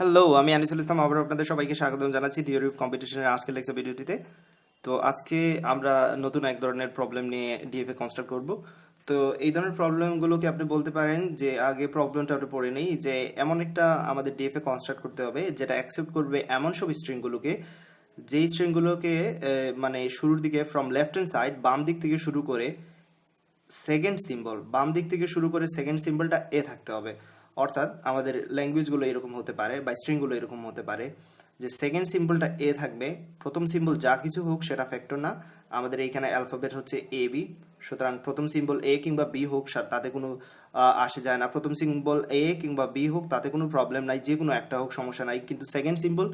Hello আমি আনিসুল ইসলাম আবার আপনাদের সবাইকে স্বাগতম জানাচ্ছি থিওরি অফ কম্পিটিশনের আজকের লেকচার ভিডিওটিতে তো আজকে আমরা নতুন এক ধরনের প্রবলেম নিয়ে ডিএফএ কনস্ট্রাক্ট করব। তো এই ধরনের প্রবলেমগুলোকে আপনি বলতে পারেন যে, আগে প্রবলেমটা আপনি পড়ে নেই, যে এমন একটা আমাদের ডিএফএ কনস্ট্রাক্ট করতে হবে, যেটা অ্যাকসেপ্ট করবে এমন সব স্ট্রিংগুলোকে যেই স্ট্রিংগুলোকে মানে শুরুর দিকে ফ্রম লেফট হ্যান্ড সাইড বাম দিক থেকে শুরু করে সেকেন্ড সিম্বল বাম দিক থেকে শুরু করে সেকেন্ড সিম্বলটা এ থাকতে হবে। অর্থাৎ আমাদের ল্যাঙ্গুয়েজগুলো এরকম হতে পারে বা স্ট্রিংগুলো এরকম হতে পারে, যে সেকেন্ড সিম্বলটা এ থাকবে, প্রথম সিম্বল যা কিছু হোক সেটা ফ্যাক্টর না, আমাদের এইখানে অ্যালফাবেট হচ্ছে এ বি সুতরাং প্রথম সিম্বল এ কিংবা বি হোক তাতে কোনো আসে যায় না। প্রথম সিম্বল এ কিংবা বি হোক, তাতে কোনো প্রবলেম নাই, যে কোনো একটা হোক, সমস্যা নাই। কিন্তু second symbol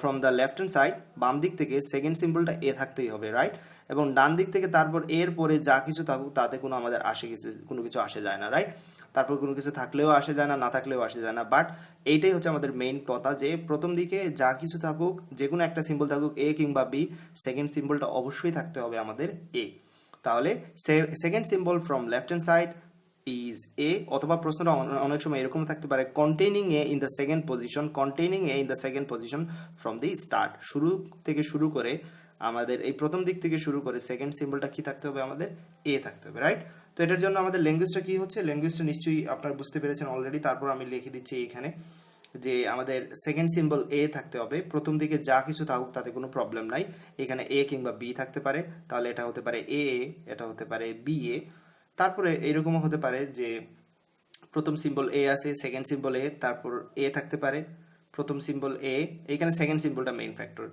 from the left hand side বাম দিক থেকে সেকেন্ড সিম্বলটা এ থাকতেই হবে রাইট এবং ডান দিক থেকে তারপর এর পরে যা কিছু থাকুক, তাতে কোনো আমাদের আসে কিছু কোনো কিছু আসে যায় না রাইট তারপর কোনো কিছু থাকলেও আসে যায় না না থাকলেও আসে যায় না। বাট এইটাই হচ্ছে আমাদের মেইন কথা যে, প্রথম দিকে যা কিছু থাকুক, যে কোনো একটা সিম্বল থাকুক এ কিংবা বি সেকেন্ড সিম্বলটা অবশ্যই থাকতে হবে আমাদের এ তাহলে second symbol from left hand side is A অথবা প্রশ্নটা অনেক সময় এরকম থাকতে পারে containing A in the second position containing A in the second position from the start শুরু থেকে শুরু করে আমাদের, এই প্রথম দিক থেকে শুরু করে সেকেন্ড সিম্বলটা কি থাকতে হবে আমাদের? এ থাকতে হবে রাইট তো এটার জন্য আমাদের ল্যাঙ্গুয়েজটা কি হচ্ছে? ল্যাঙ্গুয়েজটা নিশ্চয়ই আপনারা বুঝতে পেরেছেন অলরেডি তারপর আমি লিখে দিচ্ছি এইখানে যে আমাদের সেকেন্ড সিম্বল এ থাকতে হবে। প্রথম দিকে যা কিছু থাকুক, তাতে কোনো প্রবলেম নাই। এখানে এ কিংবা বি থাকতে পারে, তাহলে এটা হতে পারে এ এ এটা হতে পারে বি এ তারপরে এরকমও হতে পারে যে প্রথম সিম্বল এ আছে সেকেন্ড সিম্বল এ তারপর এ থাকতে পারে। প্রথম সিম্বল এ এখানে second সিম্বলটা main factor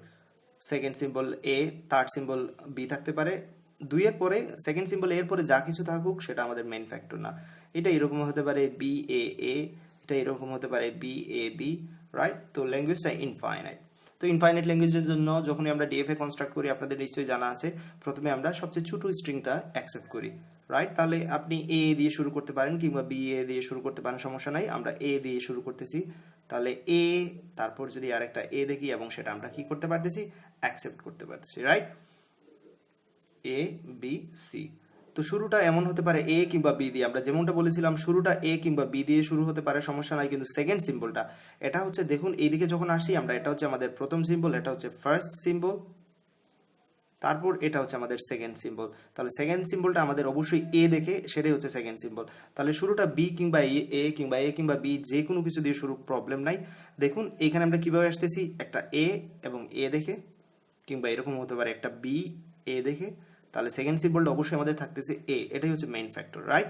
second symbol A third symbol B থাকতে পারে। দুইয়ের পরে সেকেন্ড সিম্বল এর পরে যা কিছু থাকুক, সেটা আমাদের মেইন ফ্যাক্টর না। এটা এরকম হতে পারে বি এ এ এটা এরকম হতে পারে বি এ বি রাইট তো ল্যাঙ্গুয়েজটা ইনফাইনাইট তো ইনফাইনাইট ল্যাঙ্গুয়েজের জন্য যখনই আমরা ডিএফএ কনস্ট্রাক্ট করি, আপনাদের নিশ্চয়ই জানা আছে, প্রথমে আমরা সবচেয়ে ছোট স্ট্রিংটা অ্যাকসেপ্ট করি রাইট তাহলে আপনি এ দিয়ে শুরু করতে পারেন কিংবা বি এ দিয়ে শুরু করতে পারেন, সমস্যা নাই, আমরা এ দিয়ে শুরু করতেছি। তাহলে এ তারপর যদি আরেকটা এ দেখি এবং সেটা আমরা কি করতে পারতেছি? অ্যাকসেপ্ট করতে পারতেছি রাইট এ বি সি তো শুরুটা এমন হতে পারে এ কিংবা বি দিয়ে। আমরা যেমনটা বলেছিলাম, শুরুটা এ কিংবা বি দিয়ে শুরু হতে পারে, সমস্যা নাই। কিন্তু সেকেন্ড সিম্বলটা এটা হচ্ছে, দেখুন, এইদিকে যখন আসি আমরা, এটা হচ্ছে আমাদের প্রথম সিম্বল এটা হচ্ছে ফার্স্ট সিম্বল তারপর এটা হচ্ছে আমাদের সেকেন্ড সিম্বল তাহলে সেকেন্ড সিম্বলটা আমাদের অবশ্যই এ দেখে, সেটাই হচ্ছে সেকেন্ড সিম্বল তাহলে শুরুটা বি কিংবা এ কিংবা এ কিংবা বি যে কোনো কিছু দিয়ে শুরু প্রবলেম নাই। দেখুন, এখানে আমরা কীভাবে আসতেছি? একটা এ এবং এ দেখে, কিংবা এরকম হতে পারে একটা বি এ দেখে। তাহলে সেকেন্ড সিম্বলটা অবশ্যই আমাদের থাকতেছে এ এটাই হচ্ছে মেইন ফ্যাক্টর রাইট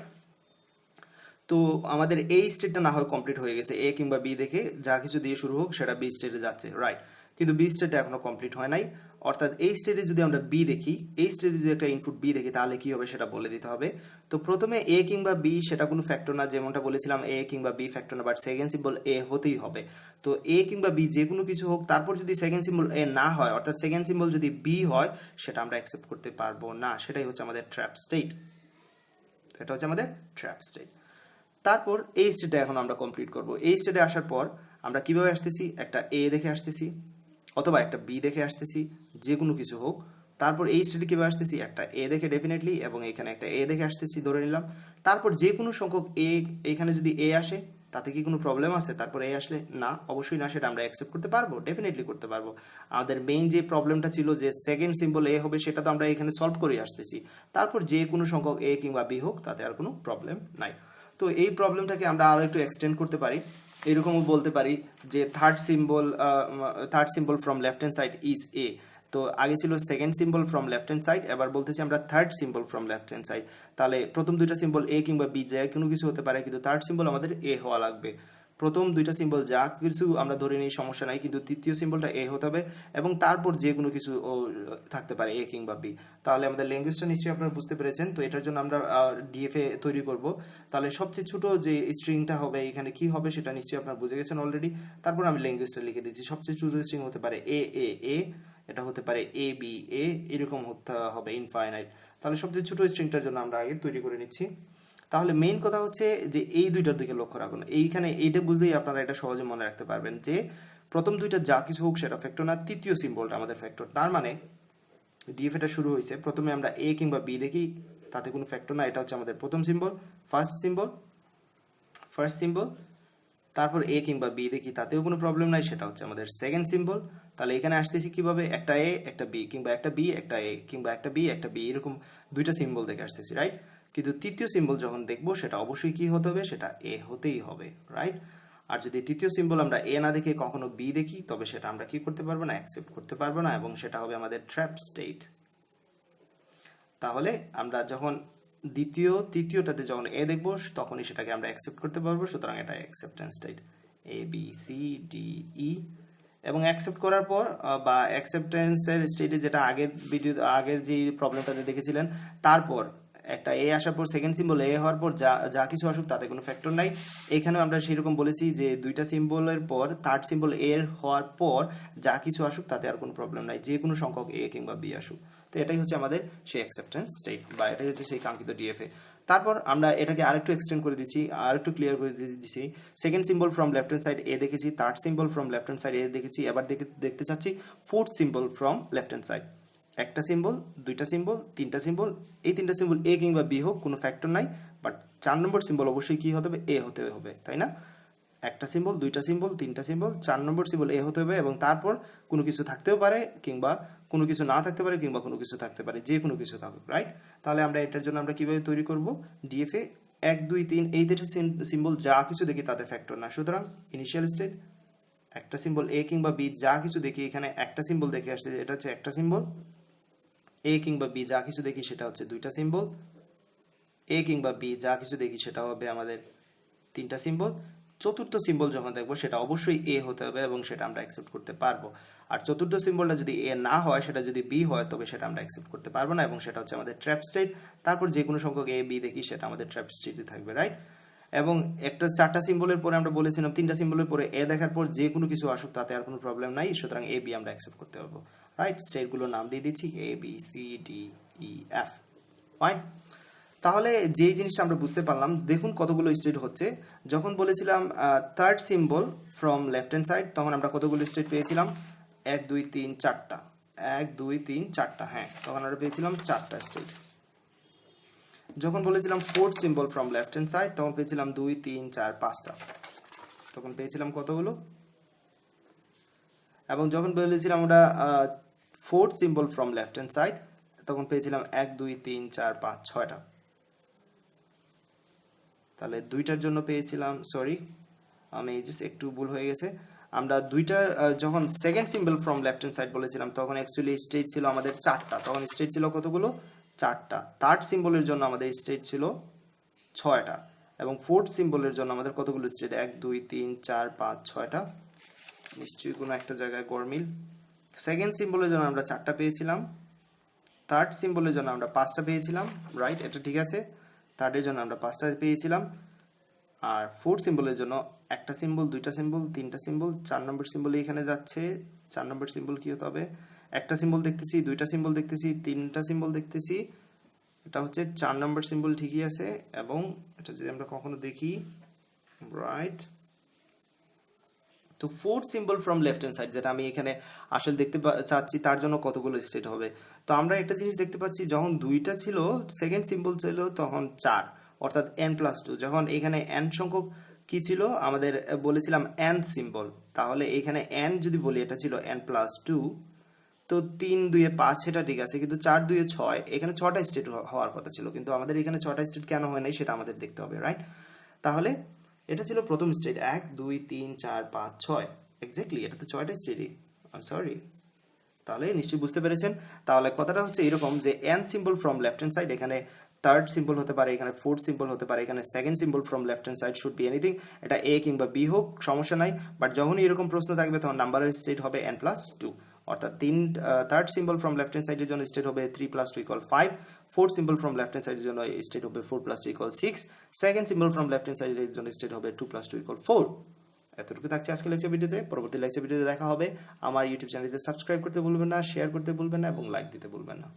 তো আমাদের এই স্টেটটা না হয় কমপ্লিট হয়ে গেছে এ কিংবা বি দেখে যা কিছু দিয়ে শুরু হোক সেটা বি স্টেটে যাচ্ছে রাইট কিন্তু বি স্টেটটা এখনও কমপ্লিট হয় নাই। অর্থাৎ এই স্টেটে যদি আমরা বি দেখি এই স্টেটে যদি একটা ইনপুট বি দেখি, তাহলে কি হবে সেটা বলে দিতে হবে। তো প্রথমে এ কিংবা বি সেটা কোনো ফ্যাক্টর না, যেমনটা বলেছিলাম এ কিংবা বি ফ্যাক্টর না বাট সেকেন্ড সিম্বল এ হতেই হবে। তো এ কিংবা বি যে কোনো কিছু হোক, তারপর যদি সেকেন্ড সিম্বল এ না হয়, অর্থাৎ সেকেন্ড সিম্বল যদি বি হয়, সেটা আমরা অ্যাকসেপ্ট করতে পারব না। সেটাই হচ্ছে আমাদের ট্র্যাপ স্টেট এটা হচ্ছে আমাদের ট্র্যাপ স্টেট তারপর এই স্টেটে এখন আমরা কমপ্লিট করব। এই স্টেটে আসার পর আমরা কীভাবে আসতেছি? একটা এ দেখে আসতেছি। অথবা একটা বি দেখে আসতেছি যে কোনো কিছু হোক। তারপর এই স্টেটে কীভাবে আসতেছি একটা এ দেখে ডেফিনেটলি এবং এখানে একটা এ দেখে আসতেছি, ধরে নিলাম। তারপর যে কোনো সংখ্যক এ এখানে যদি এ আসে, তাতে কি কোনো প্রবলেম আছে? তারপর এ আসলে না, অবশ্যই না, সেটা আমরা অ্যাকসেপ্ট করতে পারব ডেফিনেটলি করতে পারব। আমাদের মেইন যে প্রবলেমটা ছিল যে সেকেন্ড সিম্বল এ হবে, সেটা তো আমরা এখানে সলভ করে আসতেছি। তারপর যে কোনো সংখ্যক এ কিংবা বি হোক, তাতে আর কোনো প্রবলেম নাই। তো এই প্রবলেমটাকে আমরা আরও একটু এক্সটেন্ড করতে পারি। এরকমও বলতে পারি যে third symbol third symbol from left hand side is A তো আগে ছিল second symbol from left hand side এবার বলতেছি আমরা third symbol from left hand side তাহলে প্রথম দুইটা সিম্বল এ কিংবা বি যে কোনো কিছু হতে পারে, কিন্তু থার্ড সিম্বল আমাদের এ হওয়া লাগবে। প্রথম দুইটা সিম্বল যা কিছু আমরা ধরে নিই, সমস্যা নাই, কিন্তু তৃতীয় সিম্বলটা এ হতে হবে এবং তারপর যে কোনো কিছু থাকতে পারে, এ কিংবা বি। তাহলে আমাদের ল্যাঙ্গুয়েজটা নিশ্চয়ই আপনারা বুঝতে পেরেছেন, তো এটার জন্য আমরা ডিএফএ তৈরি করব। তাহলে সবচেয়ে ছোট যে স্ট্রিংটা হবে, এখানে কি হবে সেটা নিশ্চয়ই আপনারা বুঝে গেছেন অলরেডি তারপর আমি ল্যাঙ্গুয়েজটা লিখে দিচ্ছি। সবচেয়ে ছোট স্ট্রিং হতে পারে এ এ এ এটা হতে পারে এ বি এ এরকম হতে হবে ইনফাইনাইট তাহলে সবচেয়ে ছোট স্ট্রিংটার জন্য আমরা আগে তৈরি করে নিচ্ছি। তাহলে মেইন কথা হচ্ছে যে এই দুইটার দিকে লক্ষ্য রাখুন। এইখানে এইটা বুঝলেই আপনারা এটা সহজে মনে রাখতে পারবেন যে প্রথম দুইটা যা কিছু হোক সেটা ফ্যাক্টর না, তৃতীয় সিম্বলটা আমাদের ফ্যাক্টর তার মানে ডিএফ এটা শুরু হয়েছে, প্রথমে আমরা এ কিংবা বি দেখি, তাতে কোনো ফ্যাক্টর না, এটা হচ্ছে আমাদের প্রথম symbol first symbol first symbol তারপর এ কিংবা বি দেখি, তাতেও কোনো প্রবলেম নাই, সেটা হচ্ছে আমাদের সেকেন্ড সিম্বল তাহলে এখানে আসতেছি কীভাবে? একটা এ একটা বি কিংবা একটা বি একটা এ কিংবা একটা বি একটা বি এরকম দুইটা সিম্বল দেখে আসতেছি রাইট কিন্তু তৃতীয় সিম্বল যখন দেখব, সেটা অবশ্যই কি হতে হবে? সেটা এ হতেই হবে রাইট আর যদি তৃতীয় সিম্বল আমরা এ না দেখে কখনো বি দেখি, তবে সেটা আমরা কি করতে পারব না? অ্যাকসেপ্ট করতে পারব না এবং সেটা হবে আমাদের ট্র্যাপ স্টেট তাহলে আমরা যখন দ্বিতীয়, তৃতীয়টাতে যখন এ দেখব, তখনই সেটাকে আমরা অ্যাকসেপ্ট করতে পারব, সুতরাং এটা acceptance state A B C D E এবং অ্যাকসেপ্ট করার পর বা অ্যাকসেপ্টেন্সের স্টেটে যেটা আগের ভিডিও আগের যে প্রবলেমটাতে দেখেছিলেন, তারপর একটা এ আসার পর সেকেন্ড সিম্বল এ হওয়ার পর যা যা কিছু আসুক তাতে কোনো ফ্যাক্টর নাই। এখানেও আমরা সেরকম বলেছি যে দুইটা সিম্বলের পর থার্ড সিম্বল এর হওয়ার পর যা কিছু আসুক তাতে আর কোনো প্রবলেম নাই, যে কোনো সংখ্যক এ কিংবা বি আসুক। তো এটাই হচ্ছে আমাদের সেই অ্যাকসেপ্টেন্স স্টেট বা এটাই হচ্ছে সেই কাঙ্ক্ষিত ডিএফএ তারপর আমরা এটাকে আরেকটু এক্সটেন্ড করে দিচ্ছি, আরেকটু ক্লিয়ার করে দিচ্ছি। Second symbol from left hand side A দেখেছি third symbol from left hand side A দেখেছি। এবার দেখে, দেখতে চাচ্ছি fourth symbol from left hand side একটা সিম্বল দুইটা সিম্বল তিনটা সিম্বল এই তিনটা সিম্বল এ কিংবা বি হোক, কোনো ফ্যাক্টর নাই বাট চার নম্বর সিম্বল অবশ্যই কী হতে হবে? এ হতে হবে, তাই না? একটা সিম্বল দুইটা সিম্বল তিনটা সিম্বল চার নম্বর সিম্বল এ হতে হবে এবং তারপর কোনো কিছু থাকতেও পারে কিংবা কোনো কিছু না থাকতে পারে কিংবা কোনো কিছু থাকতে পারে, যে কোনো কিছু থাকুক রাইট তাহলে আমরা এটার জন্য আমরা কীভাবে তৈরি করব? ডিএফএ এক, দুই, তিন, এই দুটো সিম্বল যা কিছু দেখি তাতে ফ্যাক্টর না। সুতরাং ইনিশিয়াল স্টেট একটা সিম্বল এ কিংবা বি যা কিছু দেখি এখানে একটা সিম্বল দেখে আসছে, এটা হচ্ছে একটা সিম্বল এ কিংবা বি যা কিছু দেখি সেটা হচ্ছে দুইটা সিম্বল এ কিংবা বি যা কিছু দেখি সেটা হবে আমাদের তিনটা সিম্বল চতুর্থ সিম্বল যখন দেখব, সেটা অবশ্যই এ হতে হবে এবং সেটা আমরা অ্যাকসেপ্ট করতে পারব। আর চতুর্থ সিম্বলটা যদি এ না হয়, সেটা যদি বি হয়, তবে সেটা আমরা অ্যাকসেপ্ট করতে পারব না এবং সেটা হচ্ছে আমাদের ট্র্যাপ স্টেট তারপর যে কোনো সংখ্যক এ বি দেখি, সেটা আমাদের ট্র্যাপ স্টেটে থাকবে রাইট এবং একটা চারটা সিম্বলের পরে আমরা বলেছিলাম, তিনটা সিম্বলের পরে এ দেখার পর যে কোনো কিছু আসুক, তাতে আর কোনো প্রবলেম নাই। সুতরাং এ বি আমরা অ্যাকসেপ্ট করতে পারব। রাইট স্টেটগুলোর নাম দিয়ে দিচ্ছি A B C D E F fine তাহলে যেই জিনিসটা আমরা বুঝতে পারলাম, দেখুন কতগুলো স্টেট হচ্ছে। যখন বলেছিলাম third symbol from left hand side তখন আমরা কতগুলো স্টেট পেয়েছিলাম? এক, দুই, তিন, চারটা। এক, দুই, তিন, চারটা হ্যাঁ। তখন আমরা পেয়েছিলাম চারটা স্টেট যখন বলেছিলাম fourth symbol from left hand side তখন পেয়েছিলাম দুই, তিন, চার, পাঁচটা। তখন পেয়েছিলাম কতগুলো? এবং যখন বলেছিলাম আমরা fourth symbol from left hand side, তখন পেয়েছিলাম এক, দুই, তিন, চার, পাঁচ, ছয়টা। তাহলে দুইটার জন্য পেয়েছিলাম সরি আমি জাস্ট একটু ভুল হয়ে গেছে। আমরা দুইটা যখন second symbol from left hand side বলেছিলাম, তখন অ্যাকচুয়ালি স্টেট ছিল আমাদের চারটা। তখন স্টেট ছিল কতগুলো? চারটা। থার্ড সিম্বলের জন্য আমাদের স্টেট ছিল ছয়টা। এবং ফোর্থ সিম্বলের জন্য আমাদের কতগুলো স্টেট এক, দুই, তিন, চার, পাঁচ, ছয়টা। নিশ্চয়ই কোনো একটা জায়গায় গরমিল সেকেন্ড সিম্বলের জন্য আমরা চারটা পেয়েছিলাম। থার্ড সিম্বলের জন্য আমরা পাঁচটা পেয়েছিলাম। রাইট এটা ঠিক আছে। থার্ডের জন্য আমরা পাঁচটা পেয়েছিলাম। আর ফোর্থ সিম্বলের জন্য একটা সিম্বল দুইটা সিম্বল তিনটা সিম্বল চার নম্বর সিম্বল এখানে যাচ্ছে। চার নম্বর সিম্বল কি হতে হবে? একটা সিম্বল দেখতেছি, দুইটা সিম্বল দেখতেছি, তিনটা সিম্বল দেখতেছি। এটা হচ্ছে চার নম্বর সিম্বল ঠিকই আছে। এবং এটা যদি আমরা কখনো দেখি রাইট তো fourth symbol from left hand side যেটা আমি এখানে আসলে দেখতে চাচ্ছি, তার জন্য কতগুলো স্টেট হবে। তো আমরা একটা জিনিস দেখতে পাচ্ছি, যখন দুইটা ছিল সেকেন্ড সিম্বল ছিল তখন চার, অর্থাৎ এন প্লাস টু যখন এখানে এন সংখ্যক কি ছিল? আমাদের বলেছিলাম এন সিম্বল তাহলে এখানে এন যদি বলি, এটা ছিল এন প্লাস টু তো তিন দুয়ে পাঁচ, সেটা ঠিক আছে, কিন্তু চার দুয়ে ছয়, এখানে ছটা স্টেট হওয়ার কথা ছিল, কিন্তু আমাদের এখানে ছটা স্টেট কেন হয় নাই, সেটা আমাদের দেখতে হবে রাইট তাহলে এটা ছিল প্রথম স্টেট এক, দুই, তিন, চার, পাঁচ, ছয়। এক্স্যাক্টলি এটা তো ছয়টা স্টেটই আই সরি তাহলে নিশ্চয়ই বুঝতে পেরেছেন। তাহলে কথাটা হচ্ছে এরকম যে N symbol from left hand side এখানে থার্ড সিম্বল হতে পারে, এখানে ফোর্থ সিম্বল হতে পারে, এখানে second symbol from left hand side should be anything এটা এ কিংবা বি হোক, সমস্যা নাই। বাট যখনই এরকম প্রশ্ন থাকবে, তখন নাম্বারের স্টেট হবে এন প্লাস টু অর্থাৎ তিন third symbol from left hand সাইডের জন্য স্টেট হবে three plus two equal five fourth symbol from left hand সাইডের জন্য স্টেট হবে four plus two equal six second symbol from left hand সাইডের জন্য স্টেট হবে two plus two equal four এতটুকু থাকছে আজকে লেকচার ভিডিওতে পরবর্তী লেকচার ভিডিওতে দেখা হবে। আমার ইউটিউব চ্যানেলটিতে সাবস্ক্রাইব করতে ভুলবেন না শেয়ার করতে ভুলবেন না, এবং লাইক দিতে ভুলবেন না।